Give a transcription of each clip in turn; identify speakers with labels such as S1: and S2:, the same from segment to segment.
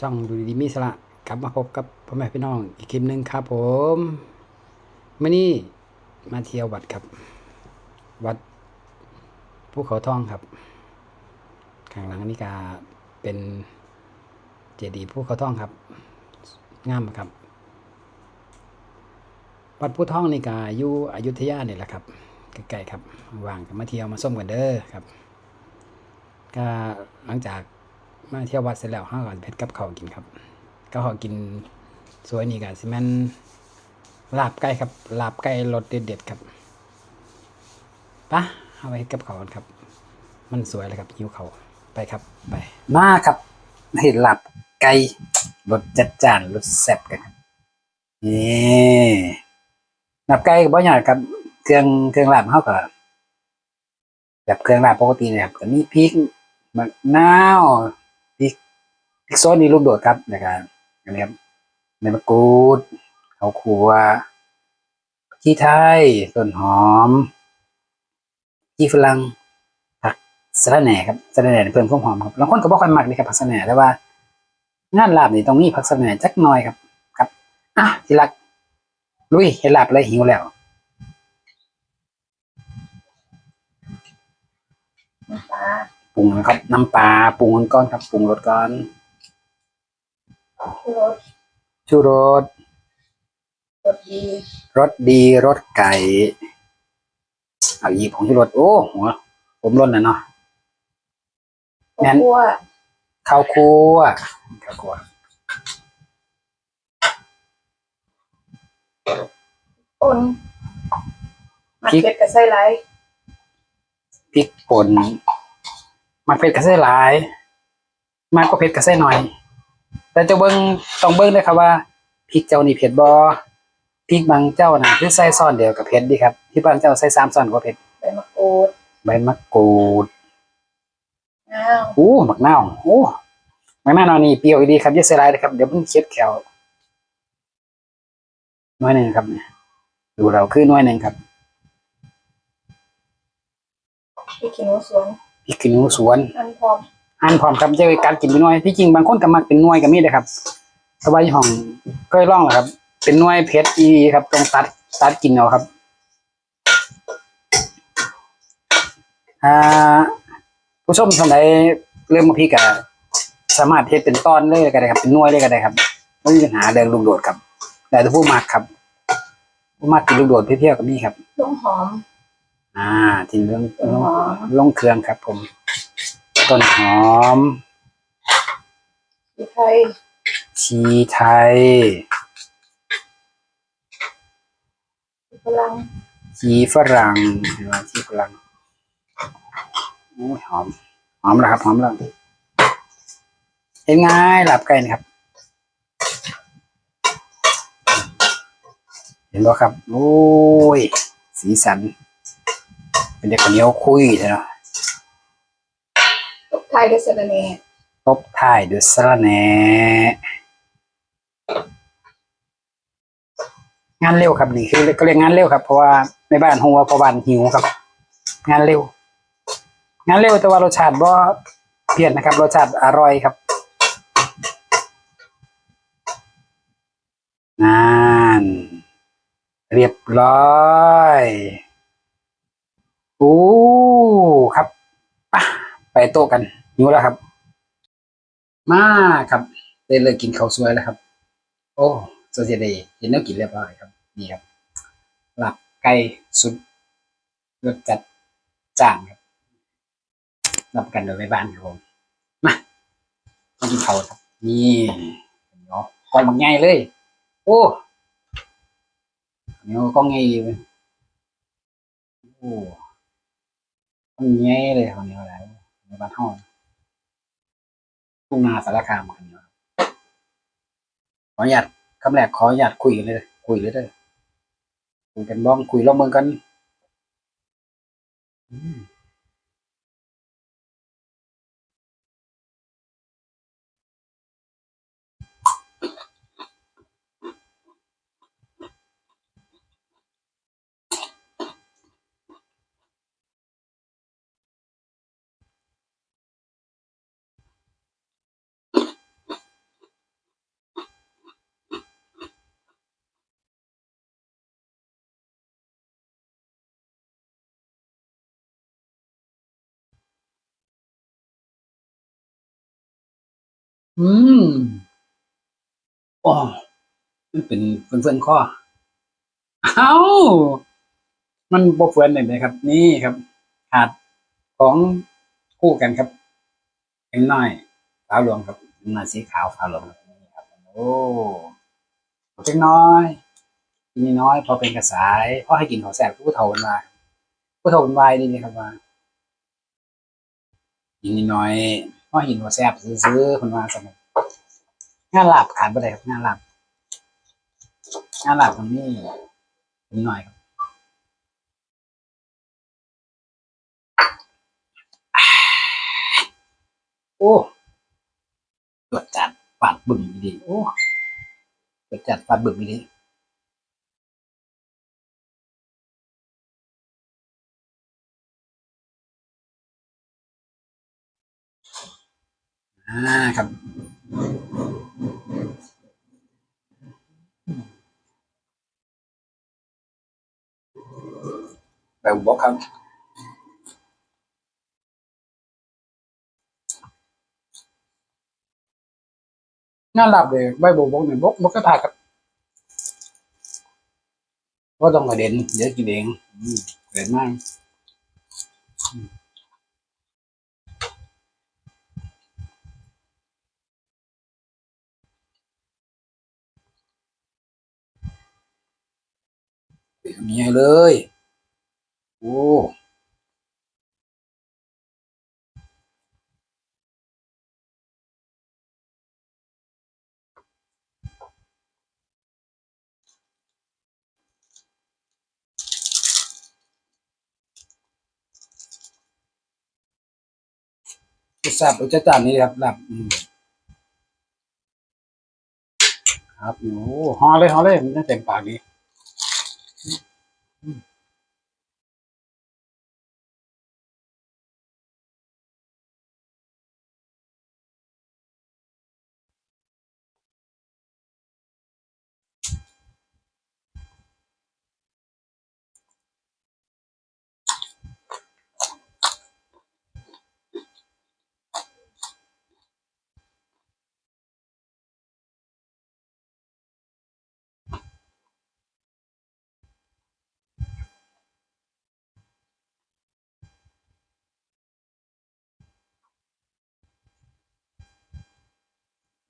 S1: ช่องดูดีมีสระกลับมาพบกับพ่อแม่พี่น้องอีกคลิปหนึ่งครับผมมื่อนี้มาเที่ยววัดครับ วัดภูเขาทองครับ ข้างหลังนี่ก็เป็นเจดีย์ภูเขาทองครับ งามครับ วัดภูทองนี่ก็อยู่อยุธยาเนี่ยแหละครับใกล้ๆครับว่างก็มาเที่ยวมาส้มกันเด้อครับ ก็หลังจาก มาเที่ยววัดเสร็จแล้วห้าก่อนเพชรกับเขากินครับก็ขอกินสวยนี่กันสิมันลาบไก่ครับลาบไก่รสเด็ดๆครับปะเอาไปเฮ็ดกับเขากันครับ มันสวยเลยครับหิวเขาไปครับไปมาครับเห็นลาบไก่รสจัดจ้านรสแซ่บกันนี่ลาบไก่บ่ยากครับ เครื่องเครื่องลาบเฮาก็แบบเครื่องลาบปกติเลยครับก็มีพริกมะนาว พริกซดนี่ลูกโดดครับนะครับอันนี้ครับใบมะกรูดข้าวคั่วขี้ไทยต้นหอมขี้ฝรั่งผักสะระแหน่ครับสะระแหน่เพิ่มความหอมครับบางคนก็บอกค่อยมักเลยครับผักสะระแหน่แต่ว่างานลาบนี่ต้องมีผักสะระแหน่จักหน่อยครับ ครับอะที่รักลุยเห็นลาบเลยหิวแล้ว
S2: น้ำปลา
S1: ปรุงนะครับน้ำปลาปรุงกันก่อนครับปรุงรสก่อน
S2: ชูรส
S1: ชูรส
S2: รสดี
S1: รสดีรสไก่เอาหยิบของที่รสโอ้หัวผมร่นนะเนาะงั้
S2: ข้าวนคั่ว
S1: ข้าวคั่วข้าวคั่ว
S2: ป่นมัดเผ็ดกับไส้ไหล
S1: พริกป่นมักเผ็ดกระเส้หลายมากก็เผ็ดกระเส้หน่อย แต่เจะเบิ้งต้องเบิ้งด้วยครับว่าพริกเจ้านี่เผ็ดบ่พริกบางเจ้าน่ะคือใส่ซ้อนเดียวกับเผ็ดดีครับที่บางเจ้าใส่สามซ้อนก็เผ็ด
S2: ใบมะกรูด
S1: ใบมะกรูด
S2: น้าว
S1: อู้หมักนาวโอ้หมักนาวนี่เปรี้ยวอีดีครับอย่าใส่หลายนะครับเดี๋ยวมันเค็ดแขวหน้อยหนึ่งครับเนี่ยดูเราคือหน้อยหนึ่งครับ
S2: พริกขี้หนูสวน
S1: พริกขี้หนูสวน
S2: อันพร้อม
S1: อันพร้อมครับจะเป็นการกินเป็นหน่วยที่จริงบางคนก็มักเป็นหน่วยก็มีนะครับสบายห้องก็ล่องแหละครับ เป็นหน่วยเพชรอีครับต้องตัดตัดกินเอาครับอ่าผู้ชมท่านใดเริ่มมาพี่กะสามารถเทศเป็นต้อนเลยก็ได้ครับ เป็นหน่วยเลยก็ได้ครับไม่มีปัญหาเดินลูกโดดครับ แต่ถ้าผู้มักครับ ผู้มักกินลูกโดดเพียวๆก็มีครับ
S2: ต้นหอม
S1: อ่าทิ้งเรื่อง
S2: ต้นหอม
S1: ลงเครื่องครับผม ต้นหอม
S2: พริกไทย
S1: ชีไทย
S2: พริกฝรั่ง
S1: ชีฝรั่งเห็นไหมชีฝรั่งโอ้ยหอม หอมแล้วครับ หอมแล้วเห็นง่ายหลับไก่นะครับ เห็นบ่ครับ โอ้ย สีสัน เป็นเด็กคนเหนียวคุยเลยเนาะ
S2: ตบ ท้ายด้วยสระแหน่
S1: ตบท้ายด้วยสระแหน่งานเร็วครับนี่คือก็เรียกงานเร็วครับเพราะว่าในบ้านหัวเพราะบ้านหิวครับ งานเร็ว งานเร็วแต่ว่ารสชาติบ่เปลี่ยนนะครับรสชาติอร่อยครับงานเรียบร้อยโอ้ครับไปโต๊ะกัน หิวแล้วครับ มาครับได้เลยกินข้าวสวยแล้วครับ โอ้สวัสดีเห็นแล้วกินเรียบร้อยครับ นี่ครับหลับไก่สุดรสจัดจ้านครับรับกันโดยไม่บ้านครับผมมามากินข้าวครับ นี่เนาะกองมันง่ายเลย โอ้เนาะกองง่ายเลยโอ้กองง่ายเลยคนนี้อะไรในบ้านห้อง ทุ่งนาสารคามคนนี้ขออนุญาตคำแรกขออนุญาตคุยกันเลย คุยเลยเด้อคุยกันบ้องคุยรองเมืองกัน อืม อืมอ๋อมันเป็นเฟื่อนเฟื่อนๆข้อ เอ้า มันบกเฟื่อนเลยนะครับ นี่ครับขาดของคู่กันครับเอ็มน้อยขาวหลวงครับเอ็มน้อยสีขาวขาวหลวงครับนี่ครับ โอ้เล็กน้อยกินน้อย พอเป็นกระสายพอให้กินขอแสบผู้เฒ่ากันมาผู้เฒ่ากันวายนี่เลยครับว่ากินนิดหน้อย พราะหินหัวแซ่บซื้อๆคนมาสมัยงานหลับขาดไปเลยครับงานหลับงานหลับตรงนี้นิดหน่อยครับโอ้ตรวจจัดฟาดบึ้งดีโอ้ตรวจจัดฟาดบึ้งดี อ่าครับแบบบกครับงานหลับเลยใบโบบกเนี่ยบกบกก็ผ่าครับก็ต้องกระเด็นเดี๋ยวกินเองกระเด็นมาก อืมเป็นอย่างนี้เลย โอ้จะทราบรสชาตินี้ครับหลับครับโอ้ฮอเลยฮอเลยมันเต็มปากดี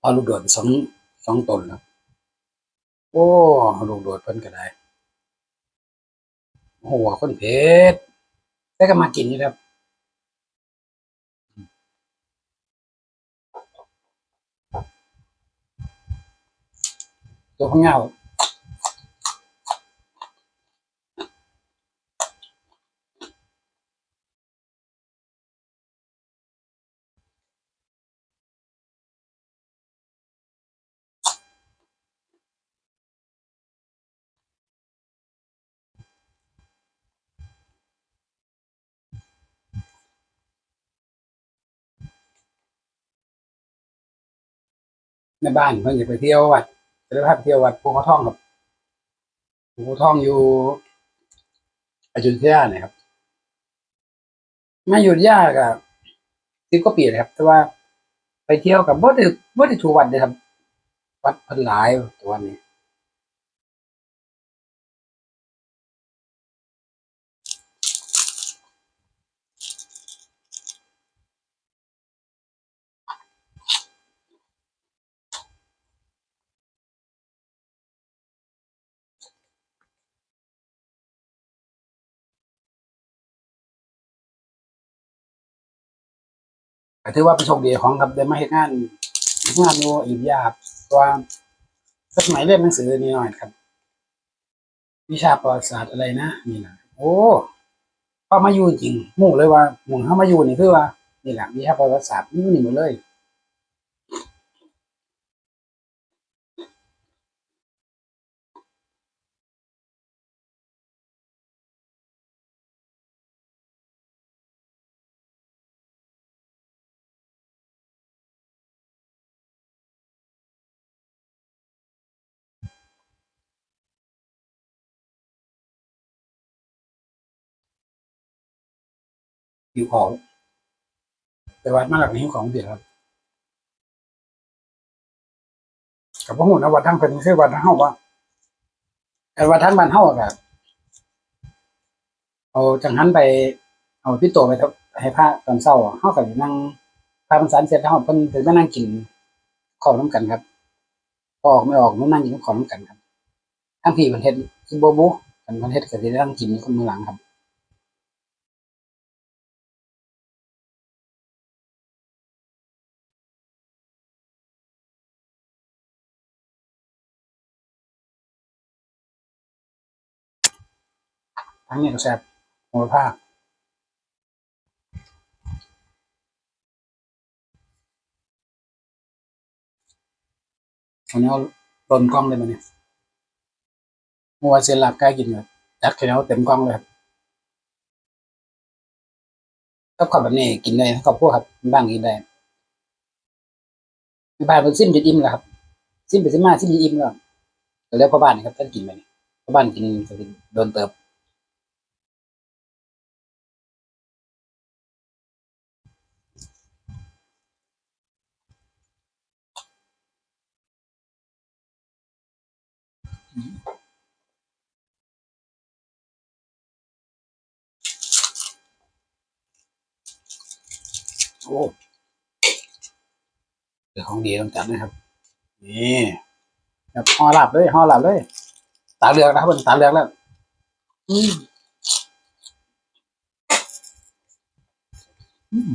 S1: พอลูกโดดสองสองตนนะโอ้ลูกโดดเพิ่นก็ได้โอ้โหคนเพชรแต่ก็มากินนี่ครับตัวข้างเงา ในบ้านเพิ่นจะไปเที่ยววัดจะได้พาไปเที่ยววัดภูเขาทองครับภูเขาทองอยู่อยุธยาเนี่ยครับมาอยุธยาก็สิบกว่าปีเลยครับ แต่ว่าไปเที่ยวกับบ่ได้บ่ได้ถูกวัดเลยครับ วัดเพิ่นหลายตัวนี้ ก็ถือว่าเป็นโชคดีของครับได้มาเฮ็ดงานเฮ็ดงานอยู่อยุธยาครับเพราะว่าสมัยเรียนหนังสือนี่หน่อยครับ วิชาประวัติศาสตร์อะไรนะนี่นะโอ้พอมาอยู่จริงมู่เลยว่าหมู่เข้ามาอยู่นี่คือว่านี่แหละวิชาประวัติศาสตร์นี่นี่หมดเลย หิวของแต่วัดมาหลักหิวของเดียวครับกับพวกหูนะวัดทั้งเป็นคือวัดทั้งเฮาว่าแต่วัดทั้งบ้านเฮาก็เอาจังหันไป เอาพี่โตไปถอะให้พระตอนเช้าเฮาก็สินั่งพระพรรษาเสร็จแล้วเฮาเพิ่นสิมานั่งกินข้าวนํกันครับพอออกไม่ออกมานั่งกินข้าวนํกันครับทั้งพี่เพิ่นเฮ็ดคือบ่บ่กันเพิ่นเฮ็ดก็สิได้นั่งกินคนมือหลังครับ ทั้งนี้ก็แซ่บโหระพาอันนี้เอาต้นกล้องเลยมาเนี่ยมัวเสียหลับใกล้กินเลยจัดแค่นี้เต็มกล้องเลยครับก็ขอบแบบนี้กินได้ขอบพวกครับบ้างกินได้ที่บ้านเป็นสิ้นจะอิ่มแล้วครับสิ้นไปสิ้นมาสิ้นจะอิ่มแล้วแล้วพ่อบ้านครับท่านกินไปพ่อบ้านกินโดนเติบ โอ้เดี๋ยวของดีต้องจัดนะครับ นี่แบบห่อหลับเลยห่อหลับเลย ตาเหลือกนะครับมันตาเหลือกแล้ว อืมอืม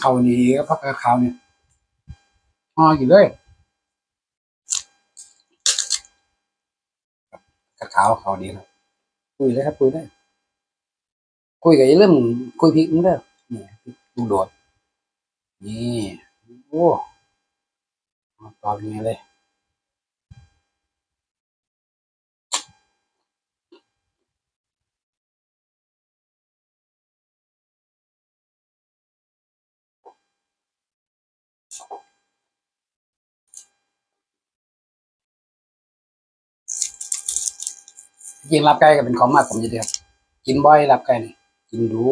S1: เขานี้ก็พักกับเขาเนี่ยห่ออยู่เลยกระขาวเขาดีครับคุยเลยครับคุยได้คุยกับเรื่องคุยพริกมึงเด้อนี่ลูกโดดนี่โอ้เอาตอบยังไงเลย จริงรับไก่ก็เป็นของมากผมจะเดียวกินบ่อยรับไก่นี่กินดู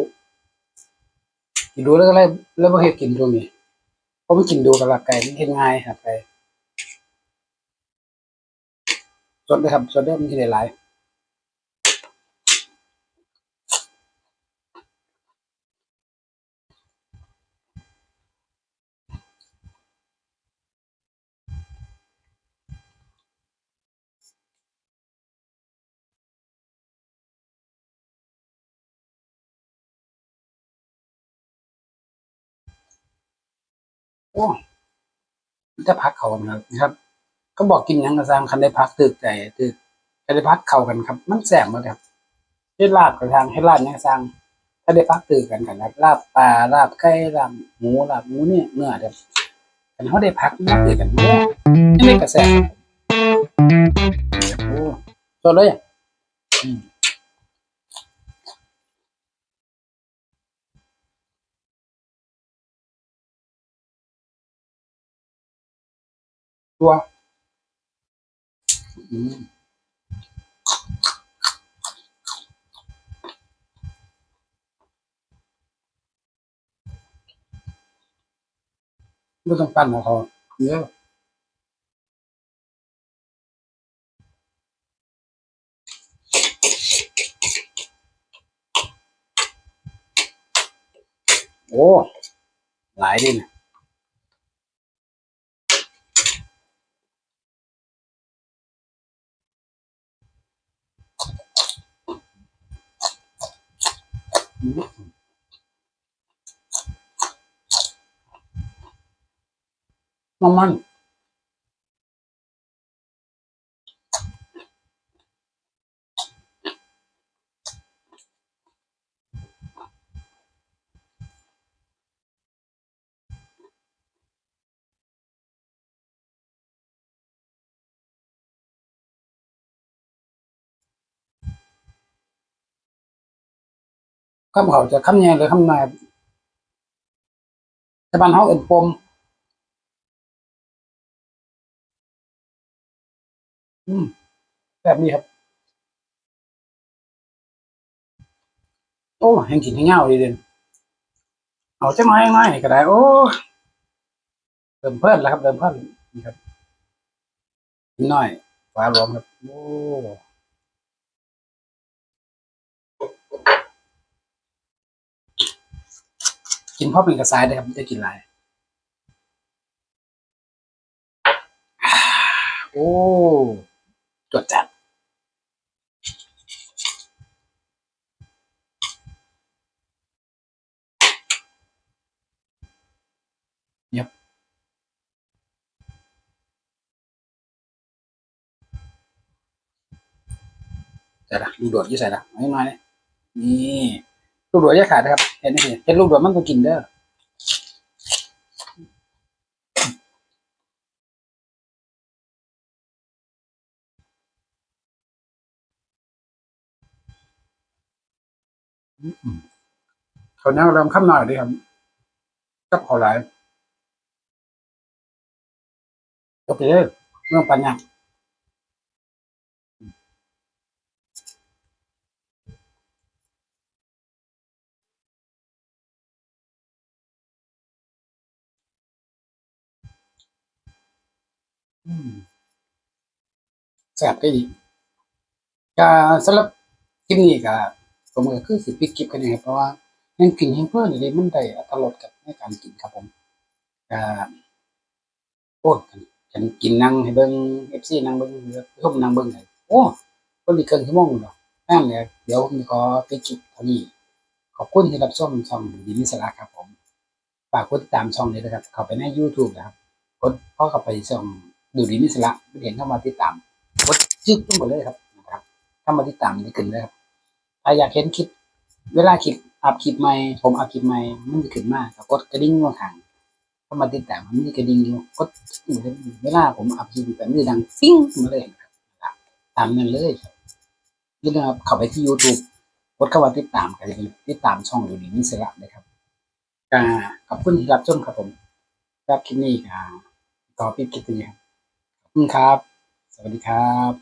S1: กินดูแล้วก็เลยแล้วมาเห็ดกินดูมีเพราะมันกินดูกับรับไก่นี่เห็ดง่ายครับไก่สดเลยครับสดเด้อมันสิได้หลาย อ้จะพักเขากันครับนะครับ ก็บอกกินยังกระซางคันได้พักตึกใจตึกคันได้พักเข้ากันครับ มันแสบหมดครับเฮ็ดลาบกระซางเฮ็ดลาบยังกระซางถ้าได้พักตึกกันกันครับลาบปลาลาบไก่ลาบหมูลาบหมูเนี่ยเนื้อครับกันเขาได้พักมาตึกกันโอ้อันนี้ก็แสบโอ้สดเลยอะ ตัวไม่ต้องปั้นนะเขาเยอะโอ้ หลายดินะ อืม มันมันคำเขาจะคำแยงหรือคำนายแต่บ้านเขาเอ็นปมอืมแบบนี้ครับ โอ้แห้งกินให้เงาดีเด่นเอาจังน้อยน้อยก็ได้ โอ้เริ่มเพิ่นแล้วครับเริ่มเพิ่นนี่ครับนิดหน่อยฟ้าร้องครับ โอ้ กินพราะเป็นกระสายได้ครับไม่ได้กินหลายโอ้จดจัดใส่ละลูโดดยี่ใส่ละไม่มาเลยนี่ ลูกโดดอย่าขาดนะครับ เห็นไหมเห็นลูกโดดมันก็กินเด้อเขาเนี้เริ่มข้ามหน่อยดีครับกับขอหลายยกไปเลยเรื่องปัญญา แซ่บได้ดีก็สำหรับคลิปนี้ก็ผมก็คือสิปิดคลิปกันนะครับเพราะว่ายังกินยังเพื่อนเลยมันได้อรรถรสกับในการกินครับผมก็โอ้กันกันกินนั่งให้เบิ่ง FC นั่งเบิ่งรือชมนั่งเบิ่งให้โอ้คนอีกครึ่งชั่วโมงเนาะนั่นแหละเดี๋ยวผมขอปิดคลิปเท่านี้ขอบคุณที่รับชมช่องดีมิสระครับผมฝากกดติดตามช่องนี้นะครับเข้าไปใน YouTube นะครับกดพอเข้าไปช่อง ดูดีมิสระเห็นเข้ามาติดตามกดจึ๊กลงไปเลยครับนะครับเข้ามาติดตามได้ขึ้นเลยครับถ้าอยากเห็นคลิป เวลาคลิปอัพคลิปใหม่ผมอัพคลิปใหม่มันจะขึ้นมากกดกระดิ่งข้างข้างเข้ามาติดตามมันมีกระดิ่งอยู่กดเวลาผมอัพคลิปแบบนี้ดังปิ้งมาเลยนะครับตามนั้นเลยครับนี่นะครับเข้าไปที่ YouTube กดเข้ามาติดตามกันเลยติดตามช่องดูดีมิสระเลยครับก็ขอบคุณที่รับชมครับผมครับคลิปนี้ก็ต่อปิดคลิปนี้ครับ คุณครับ สวัสดีครับ